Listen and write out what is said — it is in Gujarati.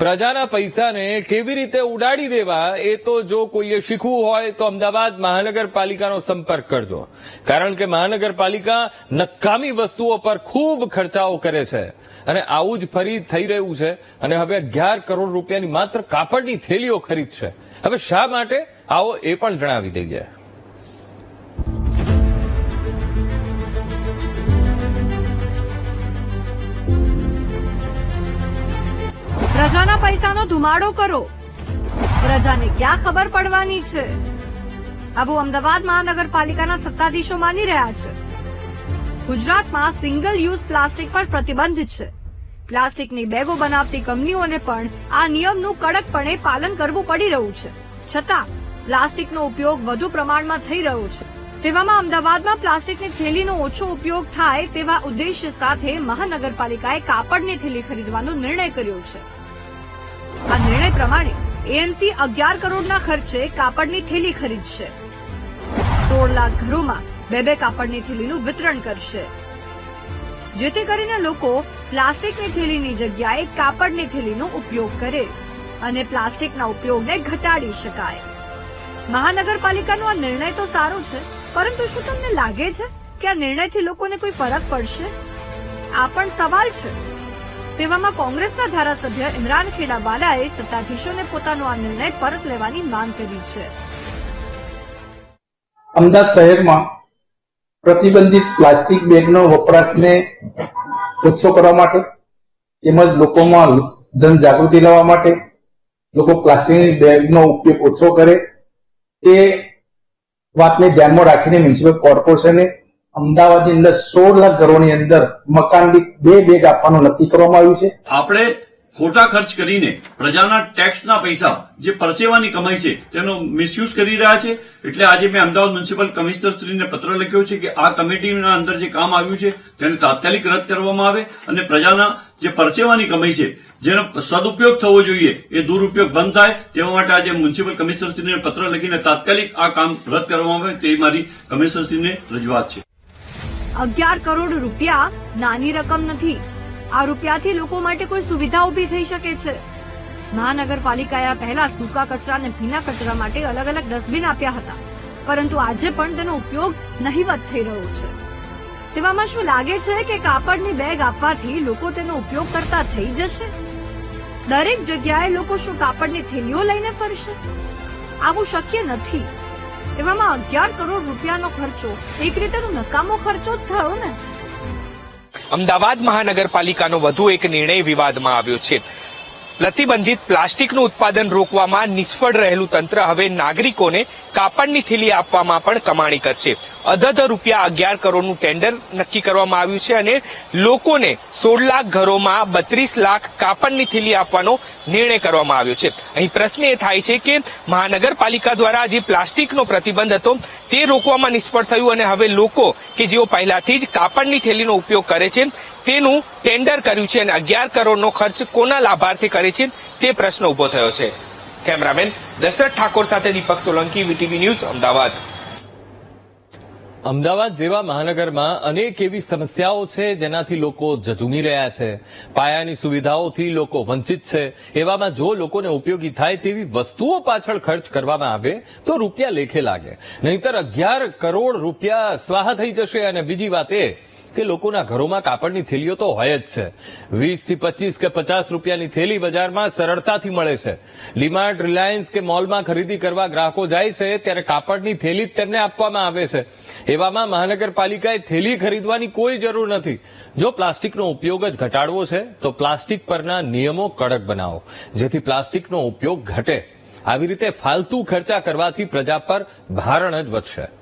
પ્રજાના પૈસાને કેવી રીતે ઉડાડી દેવા એ તો જો કોઈએ શીખવું હોય તો અમદાવાદ મહાનગરપાલિકાનો સંપર્ક કરજો. કારણ કે મહાનગરપાલિકા નકામી વસ્તુઓ પર ખૂબ ખર્ચાઓ કરે છે. અને આવું જ ફરી થઈ રહ્યું છે. અને હવે અગિયાર કરોડ રૂપિયાની માત્ર કાપડની થેલીઓ ખરીદશે. હવે શા માટે? આવો એ પણ જણાવી દઈએ. પ્રજાના પૈસાનો ધુમાડો કરો. પ્રજાને ક્યાં ખબર પડવાની છે? આવું અમદાવાદ મહાનગરપાલિકાના સત્તાધીશો માની રહ્યા છે. ગુજરાતમાં સિંગલ યુઝ પ્લાસ્ટિક પર પ્રતિબંધ છે. પ્લાસ્ટિકની બેગો બનાવતી કંપનીઓને પણ આ નિયમનું કડકપણે પાલન કરવું પડી રહ્યું છે. છતાં, પ્લાસ્ટિકનો ઉપયોગ વધુ પ્રમાણમાં થઈ રહ્યો છે. તેવામાં અમદાવાદમાં પ્લાસ્ટિકની થેલીનો ઓછો ઉપયોગ થાય તેવા ઉદ્દેશ્ય સાથે મહાનગરપાલિકાએ કાપડની થેલી ખરીદવાનો નિર્ણય કર્યો છે. આ નિર્ણય પ્રમાણે એએમસી અગિયાર કરોડના ખર્ચે કાપડની થેલી ખરીદશે. સોળ લાખ ઘરોમાં બે બે કાપડની થેલીનું વિતરણ કરશે. જેથી કરીને લોકો પ્લાસ્ટિકની થેલીની જગ્યાએ કાપડની થેલીનો ઉપયોગ કરે અને પ્લાસ્ટિકના ઉપયોગને ઘટાડી શકાય. મહાનગરપાલિકાનો આ નિર્ણય તો સારો છે, પરંતુ શું તમને લાગે છે કે આ નિર્ણયથી લોકોને કોઈ ફરક પડશે? આ પણ સવાલ છે. તેવામાં કોંગ્રેસના ધારાસભ્ય ઇમરાન ખેડાવાલાએ સત્તાધીશોને પોતાનો આ નિર્ણય પરત લેવાની માંગ કરી છે. અમદાવાદ શહેરમાં પ્રતિબંધિત પ્લાસ્ટિક બેગનો વપરાશને ઓછો કરવા માટે તેમજ લોકોમાં જનજાગૃતિ લાવવા માટે લોકો પ્લાસ્ટિકની બેગનો ઉપયોગ ઓછો કરે તે વાતને ધ્યાનમાં રાખીને મ્યુનિસિપલ કોર્પોરેશને અમદાવાદની અંદર સોળ લાખ ઘરોની અંદર મકાન દીઠ બે બેગ આપવાનું નક્કી કરવામાં આવ્યું છે. આપણે ખોટા ખર્ચ કરીને પ્રજાના ટેક્સના પૈસા જે પરસેવાની કમાઈ છે તેનો મિસયુઝ કરી રહ્યા છે. એટલે આજે મેં અમદાવાદ મ્યુનિસિપલ કમિશનર શ્રીને પત્ર લખ્યો છે કે આ કમિટીના અંદર જે કામ આવ્યું છે તેને તાત્કાલિક રદ કરવામાં આવે અને પ્રજાના જે પરસેવાની કમાઈ છે, જેનો સદુપયોગ થવો જોઈએ, એ દુરુપયોગ બંધ થાય. તેવા માટે આજે મ્યુનિસિપલ કમિશનર શ્રીને પત્ર લખીને તાત્કાલિક આ કામ રદ કરવામાં આવે તે મારી કમિશનર શ્રીને રજૂઆત છે. અગિયાર કરોડ રૂપિયા નાની રકમ નથી. આ રૂપિયાથી લોકો માટે કોઈ સુવિધા ઊભી થઈ શકે છે. મહાનગરપાલિકાએ આ પહેલા સૂકા કચરા અને ભીના કચરા માટે અલગ અલગ ડસ્ટબિન આપ્યા હતા. પરંતુ આજે પણ તેનો ઉપયોગ નહીવત થઈ રહ્યો છે. તેવામાં શું લાગે છે કે કાપડની બેગ આપવાથી લોકો તેનો ઉપયોગ કરતા થઈ જશે? દરેક જગ્યાએ લોકો શું કાપડની થેલીઓ લઈને ફરશે? આવું શક્ય નથી. એવામાં અગિયાર કરોડ રૂપિયાનો ખર્ચો. એક રીતે નકામો ખર્ચો જ થયો ને. અમદાવાદ મહાનગરપાલિકાનો વધુ એક નિર્ણય વિવાદમાં આવ્યો છે. પ્રતિબંધિત પ્લાસ્ટિકનું ઉત્પાદન રોકવામાં નિષ્ફળ રહેલું તંત્ર હવે નાગરિકોને કાપડની થેલી આપવામાં પણ કમાણી કરશે. અધધ રૂપિયા અગિયાર કરોડનું ટેન્ડર નક્કી કરવામાં આવ્યું છે અને લોકોને સોળ લાખ ઘરોમાં બત્રીસ લાખ કાપડની થેલી આપવાનો નિર્ણય કરવામાં આવ્યો છે. અહીં પ્રશ્ન એ થાય છે કે મહાનગરપાલિકા દ્વારા જે પ્લાસ્ટિકનો પ્રતિબંધ હતો, તે રોકવામાં નિષ્ફળ થયું અને હવે લોકો કે જેઓ પહેલાથી જ કાપડની થેલીનો ઉપયોગ કરે છે તેનું ટેન્ડર કર્યું છે અને અગિયાર કરોડનો ખર્ચ કોના લાભાર્થી કરે છે તે પ્રશ્ન ઊભો થયો છે. કેમેરામેન દશરથ ઠાકોર સાથે દીપક સોલંકી, વીટીવી ન્યૂઝ, અમદાવાદ. અમદાવાદ જેવા મહાનગરમાં અનેક એવી સમસ્યાઓ છે જેનાથી લોકો ઝઝુમી રહ્યા છે. પાયાની સુવિધાઓથી લોકો વંચિત છે. એવામાં જો લોકોને ઉપયોગી થાય તેવી વસ્તુઓ પાછળ ખર્ચ કરવામાં આવે, તો રૂપિયા લેખે લાગે. નહીતર અગિયાર કરોડ રૂપિયા સ્વાહા થઈ જશે અને બીજી વાત એ કે લોકોના ઘરોમાં કાપડની થેલીઓ તો હોય જ છે. વીસથી પચીસ કે પચાસ રૂપિયાની થેલી બજારમાં સરળતાથી મળે છે. ડીમાર્ટ, રિલાયન્સ કે મોલમાં ખરીદી કરવા ગ્રાહકો જાય છે, ત્યારે કાપડની થેલી જ તેમને આપવામાં આવે છે. એવામાં મહાનગરપાલિકાએ થેલી ખરીદવાની કોઈ જરૂર નથી. જો પ્લાસ્ટિકનો ઉપયોગ જ ઘટાડવો છે, તો પ્લાસ્ટિક પરના નિયમો કડક બનાવો, જેથી પ્લાસ્ટિકનો ઉપયોગ ઘટે. આવી રીતે ફાલતુ ખર્ચા કરવાથી પ્રજા પર ભારણ જ વધશે.